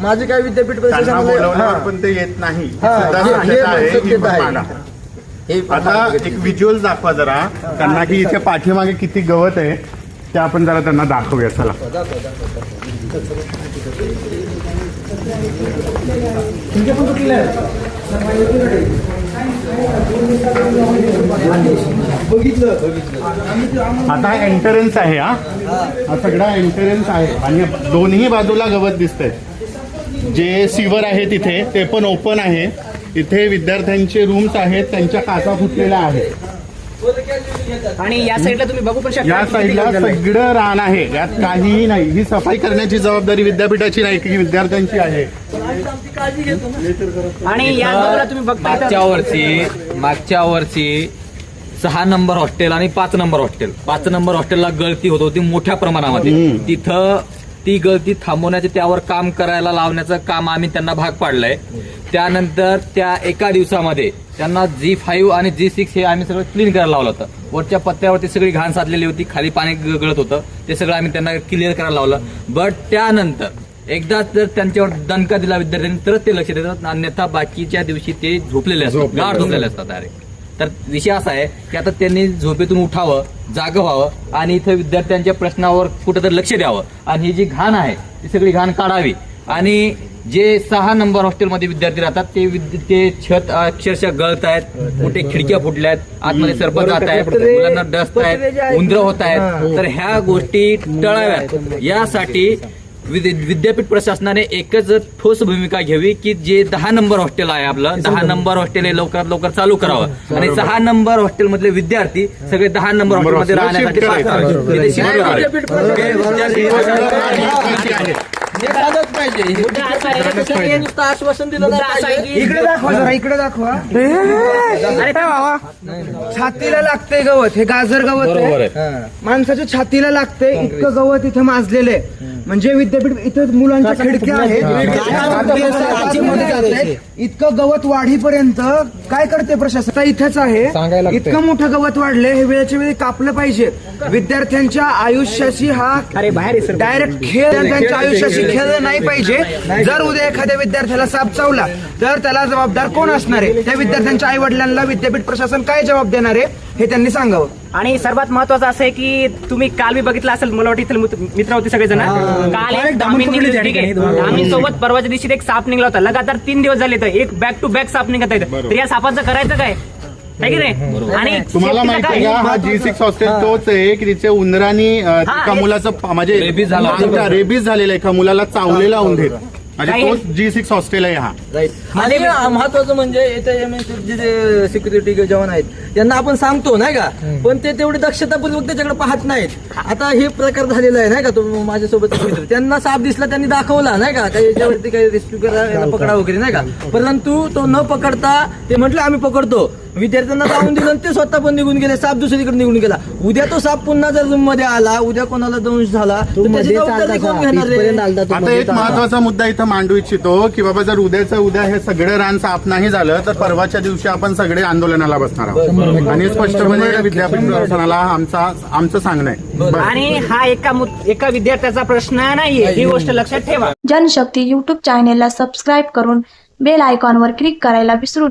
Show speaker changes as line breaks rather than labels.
माझे काय विद्यापीठ
त्यांना बोलवल्यावर. पण ते येत नाही. ही.
हा,
सुद्धा
हे- हे
शक्यता आहे. ही
शक्यता
पण
आहे.
मांडा.
हे पण
आता एक व्हिज्युअल दाखवा जरा. त्यांना की इथे पाठीमागे किती गवत आहे ते आपण जरा त्यांना दाखवूया. चला. आता एंट्रन्स आहे हा. हा सगळा एंट्रन्स आहे. आणि दोन्ही बाजूला गवत दिसतंय. जे सिवर आहे तिथे ते पण ओपन आहे. इथे विद्यार्थ्यांचे रूम्स आहेत त्यांच्या काचा फुटलेल्या आहेत.
आणि या साईडला तुम्ही बघू पण शकता
या साईडला. सगळं रान आहे. यात काहीही नाही. ही सफाई करण्याची जबाबदारी विद्यापीठाची नाही की विद्यार्थ्यांची आहे.
आणि या बाजूला तुम्ही बघता इथं-
मागच्या वर्षी मागच्या वर्षी सहा नंबर हॉस्टेल आणि पाच नंबर हॉस्टेल पाच नंबर हॉस्टेलला गळती होत होती मोठ्या प्रमाणामध्ये. तिथं ती गळती थांबवण्याचे त्यावर काम करायला लावण्याचं काम आम्ही त्यांना भाग पाडलंय. त्यानंतर त्या एका दिवसामध्ये त्यांना जी फाईव्ह आणि जी सिक्स हे आम्ही सगळं क्लीन करायला लावलं होतं. वरच्या पत्त्यावरती सगळी घाण साचलेली होती खाली पाणी गळत होतं. ते सगळं आम्ही त्यांना क्लिअर करायला लावलं. बट त्यानंतर एकदा जर त्यांच्यावर दणका दिला विद्यार्थ्यांनी तरच ते लक्ष देतात. अन्यथा बाकीच्या दिवशी ते झोपलेले असतात. गाढ झोपलेले असतात डायरेक्ट तर विषय असा आहे की आता त्यांनी झोपेतून उठावं जागं व्हावं आणि इथं विद्यार्थ्यांच्या प्रश्नावर कुठेतरी लक्ष द्यावं. आणि ही जी घाण आहे ती सगळी घाण काढावी. आणि जे सहा नंबर हॉस्टेलमध्ये विद्यार्थी राहतात ते ते छत अक्षरशः गळत आहेत मोठे खिडक्या फुटल्या आहेत आतमध्ये सरपंच जात आहेत मुलांना
जे
आहेत. उंदरं होत. आहेत तर ह्या गोष्टी टळाव्यात. यासाठी विद्यापीठ प्रशासनाने एकच ठोस भूमिका घ्यावी की जे दहा नंबर हॉस्टेल आहे आपलं. दहा नंबर हॉस्टेल हे लवकरात लवकर चालू करावं. आणि सहा नंबर हॉस्टेल मधले विद्यार्थी सगळे दहा नंबर हॉस्टेलमध्ये राहण्यासाठी हे
हे हे आश्वासन दिलं
इकडे दाखवा जरा इकडे दाखवा.
अरे बाबा?
छातीला लागतंय गवत. हे गाजर गवत
बरोबर
आहे.
आहे.
माणसाच्या छातीला लागतंय. इतकं गवत इथं माजलेलं आहे. म्हणजे विद्यापीठ इथं मुलांच्या खिडक्या आहेत. इतकं गवत वाढीपर्यंत काय करते प्रशासन? आता इथंच आहे. इतकं मोठं गवत वाढलंय हे वेळेच्या वेळी कापलं पाहिजे. विद्यार्थ्यांच्या आयुष्याशी हा
अरे बाहेर.
डायरेक्ट खेळ त्यांच्या आयुष्याशी खेळ नाही पाहिजे. जर उद्या एखाद्या विद्यार्थ्याला साप चावला तर त्याला जबाबदार कोण असणार आहे? त्या विद्यार्थ्यांच्या आई वडिलांना विद्यापीठ प्रशासन काय जबाब देणार आहे? हे त्यांनी सांगावं.
आणि सर्वात महत्वाचं असं आहे की तुम्ही काल मी बघितलं असेल मला वाटतं इथले मित्र- होते सगळेजण. काल एक आहे. सोबत परवाच्या दिवशी एक साप निघला होता. लगातार तीन दिवस झाले तर एक बॅक टू बॅक साप निघत आहेत तर या सापाचं करायचं काय? है की नाही? आणि
तुम्हाला माहिती? आहे का? हा जी सिक्स हॉस्टेल तोच आहे की तिथे उंदरानी एका मुलाचं म्हणजे
रेबीज
झालेला एका मुलाला चावलेला उंदीर. म्हणजे तोच जी सिक्स हॉस्टेल आहे हा.
Right. आणि महत्वाचं म्हणजे जे सिक्युरिटी जवान आहेत त्यांना आपण सांगतो नाही का? पण ते तेवढी दक्षतापूर्वक त्याच्याकडे पाहत नाहीत. आता हे प्रकार झालेला आहे नाही का? तो माझ्यासोबत मित्र. त्यांना साप दिसला त्यांनी दाखवला नाही का? काही याच्यावरती काही रेस्क्यू करा याला पकडा वगैरे नाही का? परंतु तो न पकडता ते म्हटलं आम्ही पकडतो. विद्यार्थ्यांना जाऊन दिलं आणि ते स्वतः पण निघून गेले साप दुसरीकडे निघून गेला. उद्या तो साप पुन्हा जर रूममध्ये आला उद्या कोणाला दंश झाला तर त्याची जबाबदारी कोण घेणार रे?
आता एक महत्त्वाचा मुद्दा इथं मांडू इच्छितो की बाबा जर उद्याचं उद्या हे सगळं रान साफ नाही झालं तर परवाच्या दिवशी आपण सगळे आंदोलनाला बसणार आहोत. आणि स्पष्टपणे विद्यापीठ प्रशासनाला आमचा आमचं सांगणं आहे. बस.
आणि हा एका मुद- एका विद्यार्थ्याचा प्रश्न नाहीये ही गोष्ट लक्षात ठेवा.
जनशक्ती यूट्यूब चॅनेलला सबस्क्राईब करून बेल आयकॉनवर क्लिक करायला विसरू